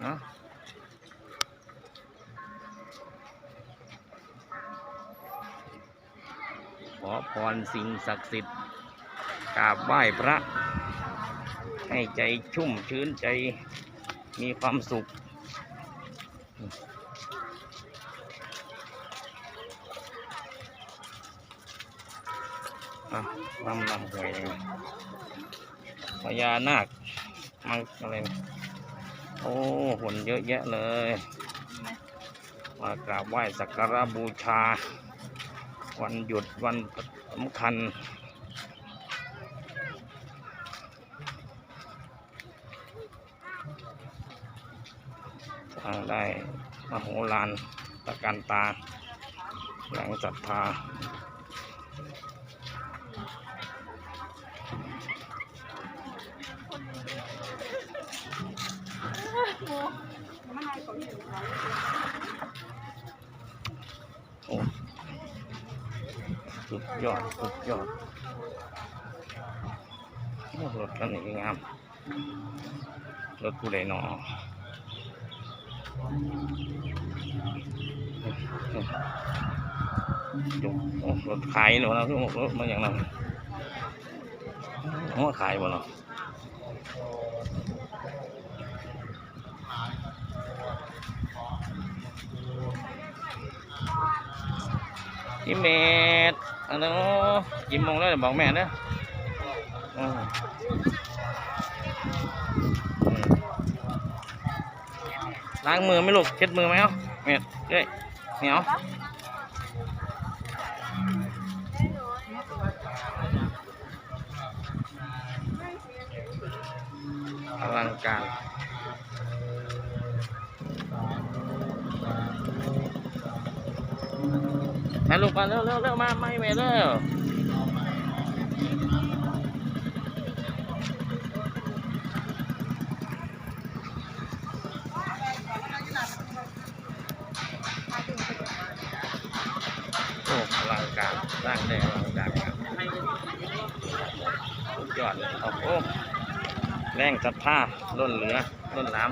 เนาะขอพรสิ่งศักดิ์สิทธิ์กราบไหว้พระ ให้ใจชุ่มชื้นใจมีความสุข อะลำลำหวยเลยพญานาคมังอะไรนะ โอ้หุ่นเยอะแยะเลย มากราบไหว้สักการะบูชา วันหยุดวันสำคัญสร้างได้มโหฬารตะการตาแรงศรัทธา โอ้สุดยอดสุดยอดโอ้รถคันนี้งามรถผู้ใดหนอจุกรถขายหนูนะคือรถมาอย่างนั้นเขามาขายบ่เนาะ พี่เมดอันนั้นกี่โมงแล้วเดี๋ยวบอกแม่เด้ออืมอืมล้างมือไหมลูกเช็ดมือไหมเอ้าเมดเอ้ยเหนียวอลังการ ลูกมาเร็วเร็วเร็วมาไม่เมเร็วโอ้อลังการร้างได้อลังการครับยอดเลยครับโอ้แรงศรัทธาล้นเหลือล้นหลาม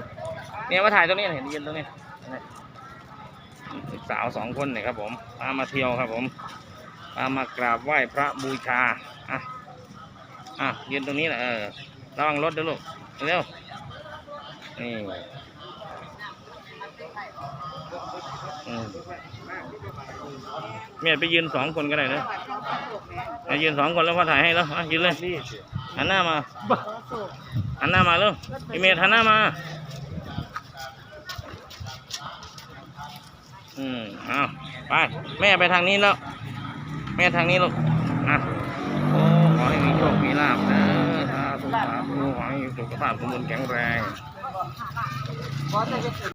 เนี่ยมาถ่ายตรงนี้เห็นยืนตรงนี้ สาวสองคนเนี่ยครับผมพามาเที่ยวครับผมพามากราบไหว้พระบูชาอะอะยืนตรงนี้แหละเออระวังรถด้วยลูกเร็วนี่เมียไปยืนสองคนก็ได้นะไปยืนสองคนแล้วพอถ่ายให้แล้วอะยืนเลยหันหน้ามาหันหน้ามาเร็วพี่เมียหันหน้ามา อืมเอาไปแม่ไปทางนี้แล้ว แม่ทางนี้ลูกอะโอ้ขอให้มีโชค มีลาภนะสาธุสาธุขอให้สุขภาพสมบูรณ์แข็งแรง